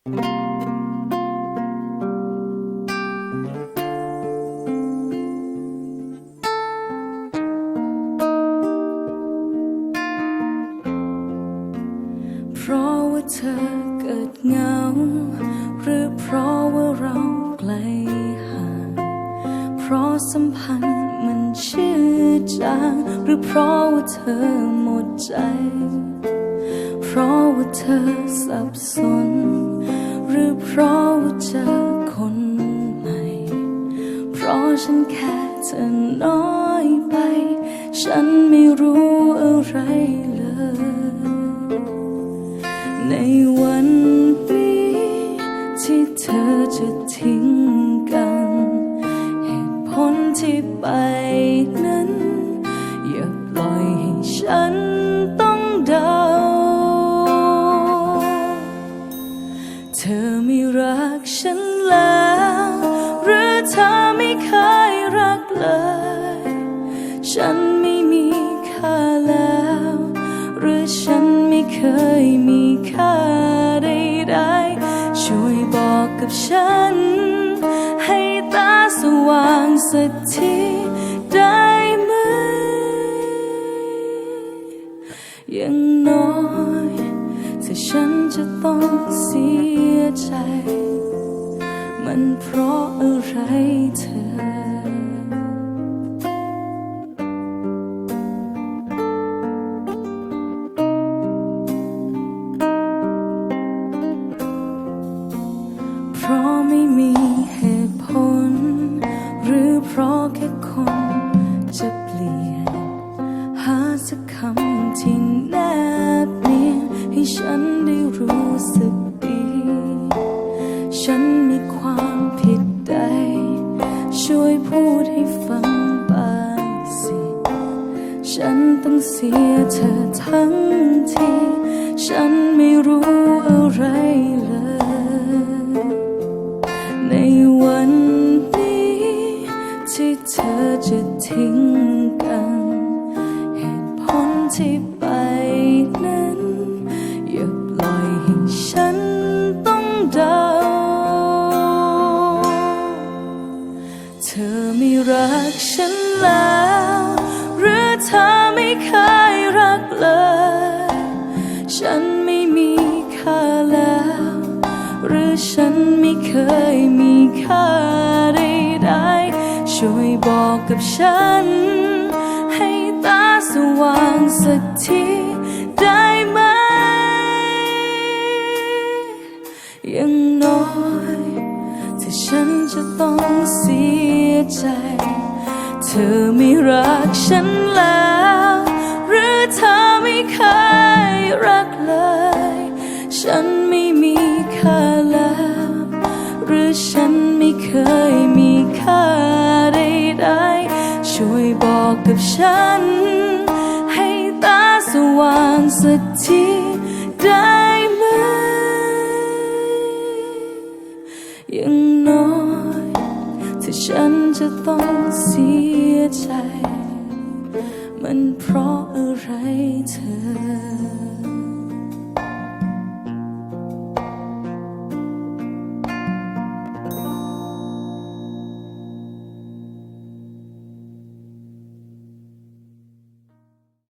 เพราะว่าเธอเกิดเหงา หรือเพราะว่าเราไกลห่าง เพราะสัมพันธ์มันชื่อจาง หรือเพราะว่าเธอหมดใจ เพราะว่าเธอสับสน หรือเพราะว่าเจอคนใหม่ เพราะฉันแค่เธอน้อยไป ฉันไม่รู้อะไรเลย ในวันนี้ที่เธอจะทิ้งกัน เหตุผลที่ไปนั้น อย่าปล่อยให้ฉัน กับฉัน ให้ตาสว่างสักทีได้ไหม ยังน้อยถ้าฉันจะต้องเสียใจ มันเพราะอะไรเธอ เพราะแค่คนจะเปลี่ยน หาสักคำที่แนบเนียนให้ฉันได้รู้สึกดี ฉันมีความผิดใด ช่วยพูดให้ฟังบางสิ ฉันต้องเสียเธอทั้งที ที่เธอจะทิ้งกัน เหตุผลที่ไปนั้นอย่าปล่อยให้ฉันต้องเดา เธอไม่รักฉันแล้ว หรือเธอไม่เคยรักเลย ฉันไม่มีค่าแล้ว หรือฉันไม่เคยมีค่า ช่วยบอกกับฉัน ให้ตาสว่างสักทีได้ไหมย่างน้อยถ้าฉันจะต้องเสียใจ เธอไม่รักฉันแล้ว หรือเธอไม่เคยรักเลย ฉันไม่มีค่าแล้ว หรือฉัน ฉัน ให้ตาสว่างสักทีได้ไหม ยังน้อยถ้าฉันจะต้องเสียใจ มันเพราะอะไรเธอ